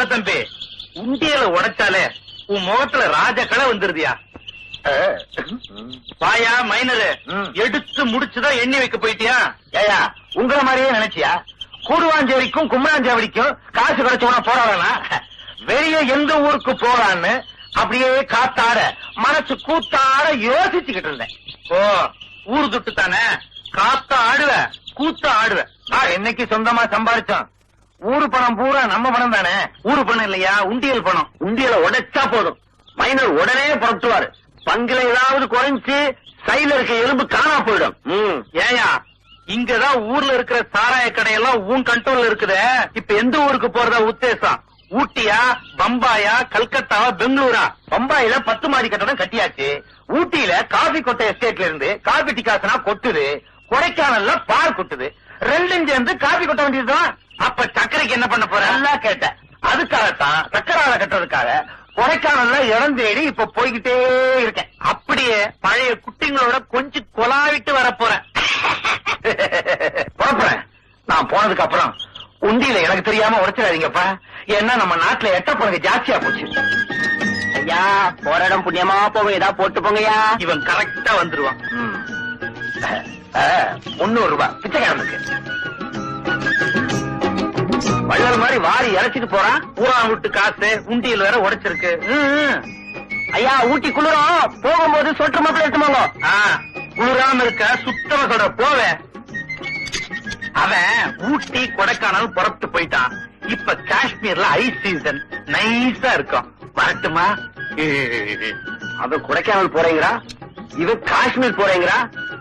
நல்ல தம்பி உண்டியல உடைச்சாலே உன் முகத்துல ராஜ வந்துருதியா? வாயா மைனரு. எடுத்து முடிச்சுதான் எண்ணி வைக்க போயிட்டியா? ஏயா உங்கள மாதிரியே நினைச்சியா? கூடுவாஞ்சேரிக்கும் கும்பலாஞ்சேவடிக்கும் காசு கிடைச்சவனா போறானா? வெளியே எந்த ஊருக்கு போறான்னு அப்படியே காத்தாட மனசு கூத்தாட யோசிச்சுக்கிட்டு இருந்தேன். ஓ ஊர் துட்டு தானே? காத்த ஆடுவ கூத்த ஆடுவ. என்னைக்கு சொந்தமா சம்பாரிச்சோம்? ஊரு பணம் பூரா நம்ம பணம் தானே? ஊரு பணம் இல்லையா? உண்டியல் பணம். உண்டியல உடைச்சா போதும். மைனர் உடனே புறட்டுவாரு பங்குல ஏதாவது குறைஞ்சு சைடுல இருக்க எலும்பு காணா போயிடும். ஏயா இங்கதான் ஊர்ல இருக்கிற சாராய கடையெல்லாம் உன் கண்ட்ரோல்ல இருக்குதே. இப்ப எந்த ஊருக்கு போறதா உத்தேசம்? ஊட்டியா பம்பாயா கல்கத்தாவா பெங்களூரா? பம்பாயில பத்து மாடி கட்டடம் கட்டியாச்சு. ஊட்டியில காபி கொட்டை எஸ்டேட்ல இருந்து காபி டிகாசனா கொட்டுது. கொடைக்கானல்ல பால் கொட்டுது. ரெண்டும் சேர்ந்து காபி கொட்ட வேண்டியதுதான். அப்ப சர்க்கரைக்கு என்ன பண்ண போற? நல்லா கேட்டேன். அதுக்காகத்தான் சக்கரால கட்டுறதுக்காக கொடைக்கானல்ல இடம் தேடி இப்ப போய்கிட்டே இருக்கேன். அப்படியே பழைய குட்டிங்களோட கொஞ்சம் கொலாவிட்டு வர போறேன். புறப்புறேன் நான் போனதுக்கு அப்புறம் உண்டியில எனக்கு தெரியாம உடைச்சிடாதீங்கப்பா. ஏன்னா நம்ம நாட்டுல எட்ட போனது ஜாஸ்தியா போச்சு. ஐயா போற இடம் புண்ணியமா போக ஏதா போட்டு போங்கய்யா. இவன் கரெக்டா வந்துருவான். முன்னூறு ரூபாய். பிச்சைக்காரனுக்கு. வள்ளல் மாதிரி வாரி இறைச்சிட்டு போறான். பூரா விட்டு காசு உண்டியல் வேற உடைச்சிருக்கு. ஐயா ஊட்டி குளிரும். போகும்போது சொட்டு மக்கள் எடுத்துமாங்க. குளிராம இருக்க சுத்தமா சொல்ற போவே. அவன் ஊட்டி கொடைக்கானல் புறப்பட்டு போயிட்டான். இப்ப காஷ்மீர்ல ஐஸ் சீசன் நைஸா இருக்கும். வரட்டுமா? அது கொடைக்கானல் போறீங்களா இது காஷ்மீர் போறீங்களா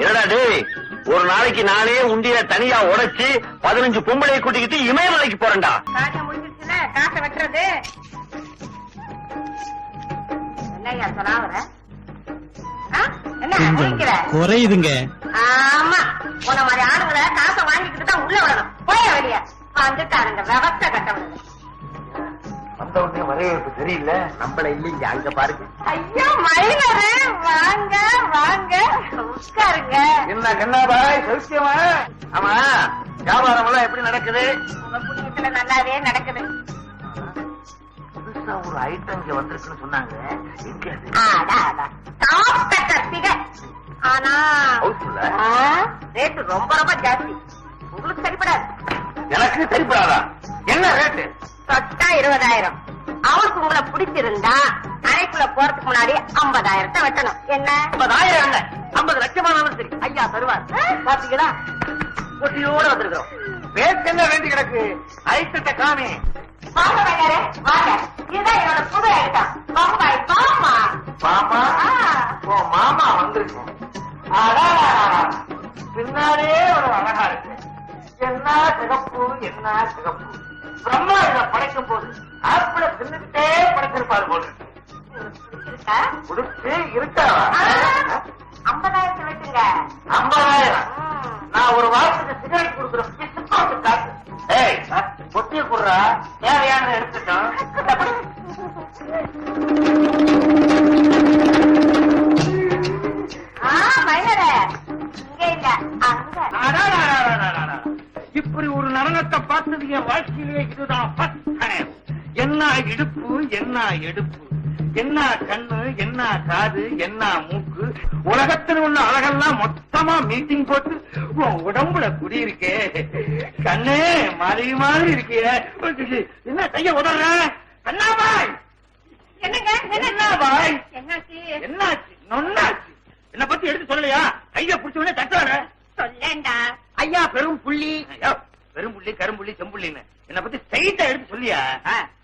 என்னடா டேய்? ஒரு நாளைக்கு நானே உண்டிய தனியா உடைச்சு பதினஞ்சு பொம்பளையை கூட்டிக்கிட்டு இமயமலைக்கு போறேன்டா. காசை முடிஞ்சிருச்சுல? காசை வெட்டுறது. சொல்லாவற என்ன முடிக்கிற குறையுதுங்க ஆமா. உன்ன மாதிரி ஆளுங்களை காசை வாங்கிக்கிட்டு தான் உள்ள வரணும். போய வெளிய? வந்துட்டாருங்க விவசாய கட்டவனுங்க வந்த உடனே வரவேற்பு தெரியல. நம்மள இல்லைங்க அங்க பாருங்க. ஐயோ மயிலரு வாங்க வாங்க. உட்காருங்க. என்ன கண்ணாபாய் சௌக்கியமா? ஆமா வியாபாரம் எல்லாம் எப்படி நடக்குது? உங்க புண்ணியத்துல நல்லாவே நடக்குது. புதுசா ஒரு ஐட்டம் இங்க வந்திருக்குன்னு சொன்னாங்க. எங்க அது? ஆனா ரேட்டு ரொம்ப ரொம்ப ஜாஸ்தி. ஐம்பதாயிரத்தை வெட்டணும். என்ன? ஐம்பதாயிரம் இல்ல ஐம்பது லட்சமானாலும் சரி. ஐயா தருவார். பாத்தீங்களா? ஒட்டியோட வந்திருக்கிறோம். ரேட் என்ன வேண்டி கிடக்கு? ஐட்டத்தை வாங்க வாங்க. இதுதான் என்னோட புது ஐட்டம். பம்பாய் பாமா. ஓ மாமா வந்திருக்கோம். பின்னாடியே ஒரு அழகா இருக்கு. என்ன சிகப்பு என்ன சிகப்பு? நடனத்தை பார்த்தது என் வாழ்க்கையிலே இதுதான். என்ன இடுப்பு என்ன எடுப்பு என்ன கண்ணு என்ன காது என்ன மூக்கு? உலகத்தில் உள்ள அழகெல்லாம் மொத்தமா மீட்டிங் போட்டு உடம்புல குடியிருக்கே. கண்ணே மாதிரி மாதிரி இருக்கியே. என்ன கைய உதற கண்ணாபாய் என்னங்க என்ன? பாய்! என்னாச்சு? என்னாச்சு? நொன்னாச்சு. என்ன பத்தி எடுத்து சொல்லலையா? கைய புடிச்ச உடனே தட்டாட சொல்லேன்டா. ஐயா பெரும் புள்ளி. பெரும் புள்ளி கரும்புள்ளி செம்புள்ளின்னு. என்ன பத்தி ஸ்ட்ரைட்டா எடுத்து சொல்லியா?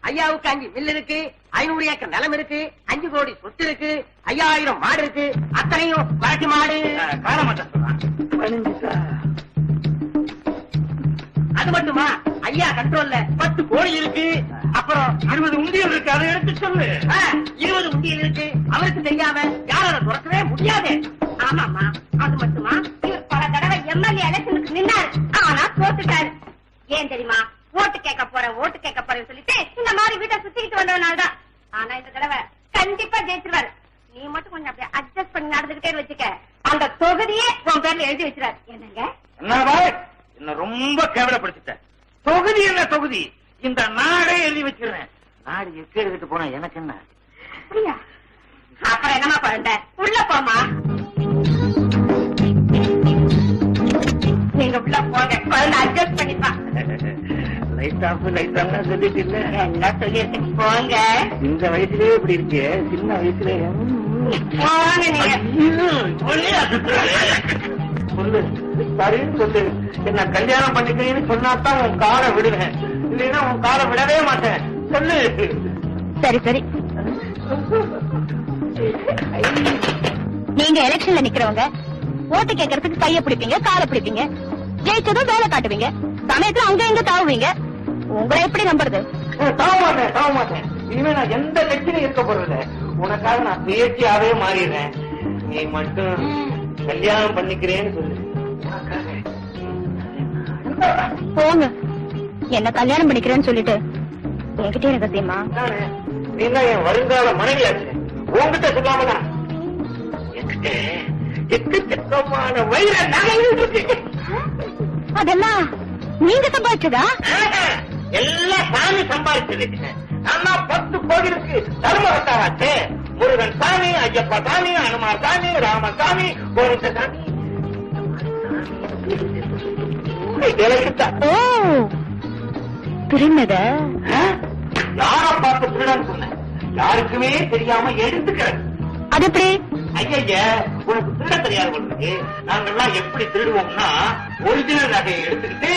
ஐயாவுக்கு அஞ்சு மில் இருக்கு ஐநூறு ஏக்கர் நிலம் இருக்கு அஞ்சு கோடி சொத்து இருக்கு ஐயாயிரம் மாடு இருக்கு அத்தனையும் வளர்ச்சி மாடு. சொல்றான் அது மட்டுமா? ஐயா கண்ட்ரோல்ல பத்து கோடி இருக்கு. அப்புறம் இருபது உண்டியல் இருக்கு அதை எடுத்து சொல்லு. இருபது உண்டியல் இருக்கு. அவருக்கு தெரியாம யாரும் துறக்கவே முடியாது. தெரியுமா? ஓட்டு கேட்க போறேன் ஓட்டு கேட்க போறேன்னு சொல்லிட்டு இந்த மாதிரி வீட்டை சுத்திக்கிட்டு வந்தவனால தான் ஆனா இந்த தடவை கண்டிப்பா ஜெயிச்சிருவாரு. நீ மட்டும் கொஞ்சம் அப்படியே அட்ஜஸ்ட் பண்ணி நடந்துகிட்டே வச்சுக்க. அந்த தொகுதியே உன் பேர்ல எழுதி வச்சிருவாரு. என்னங்க? என்ன ரொம்ப கேவலப்படுத்திட்ட. தொகுதி என்ன தொகுதி? இந்த நாடே எழுதி வச்சிருந்தேன் ஆடு எக்கு எடுத்துட்டு போனா எனக்கு என்ன? அப்படியா? அப்புறம் என்னமா குழந்தை உள்ள போமா நீங்க உள்ள போங்க. குழந்தை அட்ஜஸ்ட் லைட் ஆஃப் சொல்லிட்டு இல்ல எல்லாம் சொல்லியிருக்கேன் போங்க. இந்த வயசுலயே இப்படி இருக்கு. சின்ன வயசுல சொல்லு. சரின்னு சொல்லு. என்ன கல்யாணம் பண்ணிக்கிறேன்னு சொன்னாதான் உன் காலை விடுவேன். இல்லைன்னா உன் காலை விடவே மாட்டேன். சொல்லு. சரி சரி. நீங்க எலெக்ஷன்ல நிக்கிறவங்க ஓட்டு கேட்கறதுக்கு கைய பிடிப்பீங்க காலை பிடிப்பீங்க ஜெயிச்சதும் வேலை காட்டுவீங்க சமயத்துல அங்க இங்க தாவுவீங்க. உங்களை எப்படி நம்புறது? தாவ மாட்டேன் தாவ மாட்டேன். இனிமே நான் எந்த கட்சியிலும் இருக்க போறதில்ல. உனக்காக நான் பேச்சியாவே மாறிடுறேன். நீ மட்டும் கல்யாணம் பண்ணிக்கிறேன்னு சொல்லு. போங்க. என்ன கல்யாணம் பண்ணிக்கிறேன்னு சொல்லிட்டு என்கிட்ட எனக்கு சத்தியமா நானு, நீ தான் என் வருங்கால மனைவியாச்சு. சொல்லாமதான் என்கிட்ட எக்கச்சக்கமான வைர நகைகள் இருக்கு அதெல்லாம் நீங்க சம்பாதிச்சதா? எல்லாம் சாமி சம்பாதிச்சது ஆனா பத்து கோவிலுக்கு தர்மகத்தாராச்சு முருகன் சாமி ஐயப்பா சாமி அனுமார் சாமி ராம சாமி கோவிந்த சாமி. திருநத யார பார்த்து திருடன் சொன்னேன்? யாருக்குமே தெரியாம எடுத்துக்கிறேன் அது எப்படி? ஐயா உனக்கு திருட தெரியாது உங்களுக்கு நாங்கெல்லாம் எப்படி திருடுவோம்னா ஒரிஜினல் நகையை எடுத்துக்கிட்டு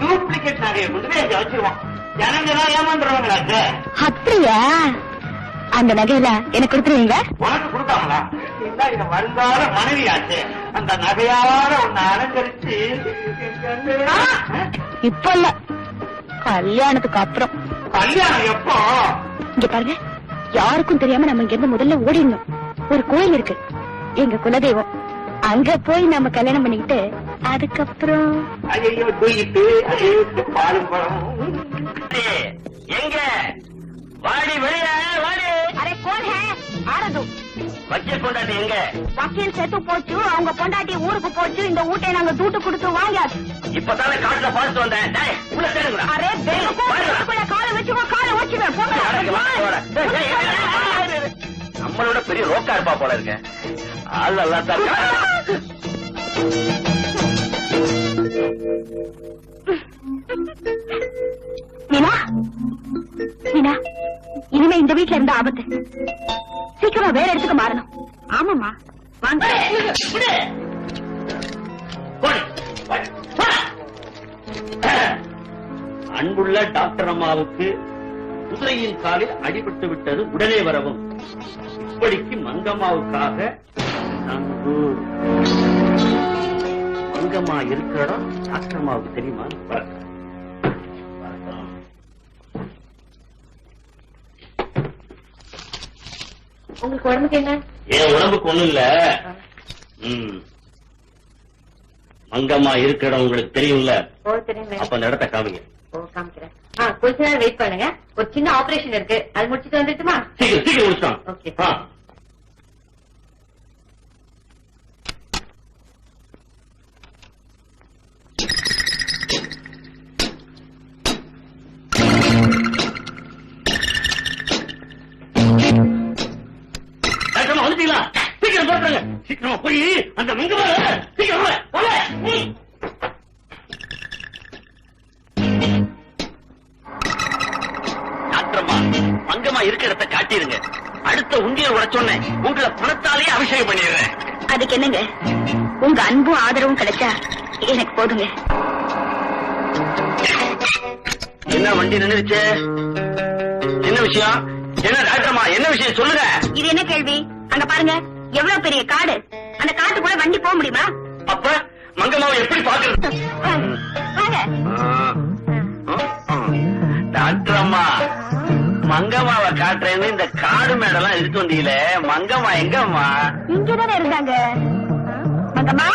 டூப்ளிகேட் நகையை கொண்டு போய் அங்க வச்சிருவோம். ஜனங்க தான் ஏமாந்துருவாங்களாக்க அப்படியா? அந்த நகையில எனக்கு கொடுத்துருவீங்க? உனக்கு என் வருங்கால மனைவியாச்சு. அந்த நகையால உன்னை அலங்கரிச்சு இப்ப இல்ல கல்யாணத்துக்கு அப்புறம். கல்யாணம் எப்போ? இங்க பாருங்க. யாருக்கும் தெரியாம நம்ம இங்க இருந்து முதல்ல ஓடிடணும். ஒரு கோயில் இருக்கு. எங்க குலதெய்வம். அங்க போய் நம்ம கல்யாணம் பண்ணிக்கிட்டு அதுக்கப்புறம் எங்க? வாடி வெளிய வாடி. அரே கோன் ஹே ஆரது வக்கீல் எங்க? வக்கீல் செத்து போச்சு அவங்க பொண்டாட்டி ஊருக்கு போச்சு இந்த ஊட்டை நாங்க தூட்டு கொடுத்து வாங்கியாச்சு. இப்பதானே காட்டுல பார்த்து வந்தேன். டேய், உள்ள தேடுங்களா அரே காலை வச்சுக்கோ காலை வச்சுவேன் நம்மளோட பெரிய ரோக்கா இருப்பா போல இருக்க. ஆள் நல்லா தான் இருக்கா. மீனா மீனா இனிமே இந்த வீட்ல இருந்த ஆபத்து. சீக்கிரமா வேற இடத்துக்கு மாறணும். ஆமாமா வாங்க. அன்புள்ள டாக்டர் அம்மாவுக்கு குதிரையின் காலில் அடிபட்டு விட்டது உடனே வரவும். இப்படிக்கு மங்கம்மாவுக்காக நம்பு மங்கம்மா இருக்கிற இடம் தெரியுமா? வணக்கம். உங்களுக்கு உடம்புக்கு என்ன? என் உடம்புக்கு ஒண்ணும் இல்ல. மங்கம்மா இருக்கிற இடம் உங்களுக்கு தெரியும்ல? அப்ப அந்த இடத்த காமிங்க. கொஞ்ச நேரம் வெயிட் பண்ணுங்க. ஒரு சின்ன ஆபரேஷன் இருக்கு. அது முடிச்சிட்டு வந்துட்டுமா சீக்கிரம் சீக்கிரம் முடிச்சிட்டான் Okay. போட்டுருங்க சீக்கிரமா போய் அந்த மங்கம்மா சீக்கிரம். டாக்டர்மா மங்கம்மா இருக்கிற இடத்த காட்டிருங்க அடுத்த உண்டியல் உடைச்சோன்னே உங்களை பணத்தாலேயே அபிஷேகம் பண்ணிடுறேன். அதுக்கு என்னங்க? உங்க அன்பும் ஆதரவும் கிடைச்சா எனக்கு போதுங்க. என்ன வண்டி நின்னுருச்சு என்ன விஷயம்? என்ன டாக்டர்மா என்ன விஷயம் சொல்லுங்க. இது என்ன கேள்வி? அங்க பாருங்க. எவ்வளவு பெரிய காடு? அந்த காட்டுக்குள்ள வண்டி போக முடியுமா? அப்ப மங்கம்மாவை எப்படி பாக்குறது டாக்டர் அம்மா மங்கம்மாவை காட்டுறேன்னு இந்த காடு மேடெல்லாம் இருக்கு வந்தீங்களே. மங்கம்மா எங்கம்மா? இங்கதானே இருந்தாங்க. மங்கம்மா?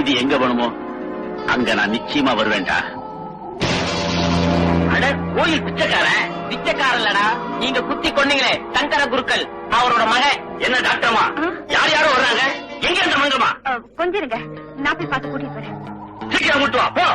நீதி எங்க வேணுமோ அங்க நான் நிச்சயமா வருவேன்டா. அட கோயில் பிச்சைக்காரன். பிச்சைக்காரன் இல்லடா நீங்க குத்தி கொன்னீங்களே சங்கர குருக்கள் அவரோட மகன். என்ன டாக்டர்மா? யார் யாரும் வர்றாங்க? எங்க இந்த மங்கம்மா? கொஞ்சம் இருங்க. நான் போய் பார்த்து கூட்டிட்டு வரேன். சீக்கிரம் விட்டு வா போ.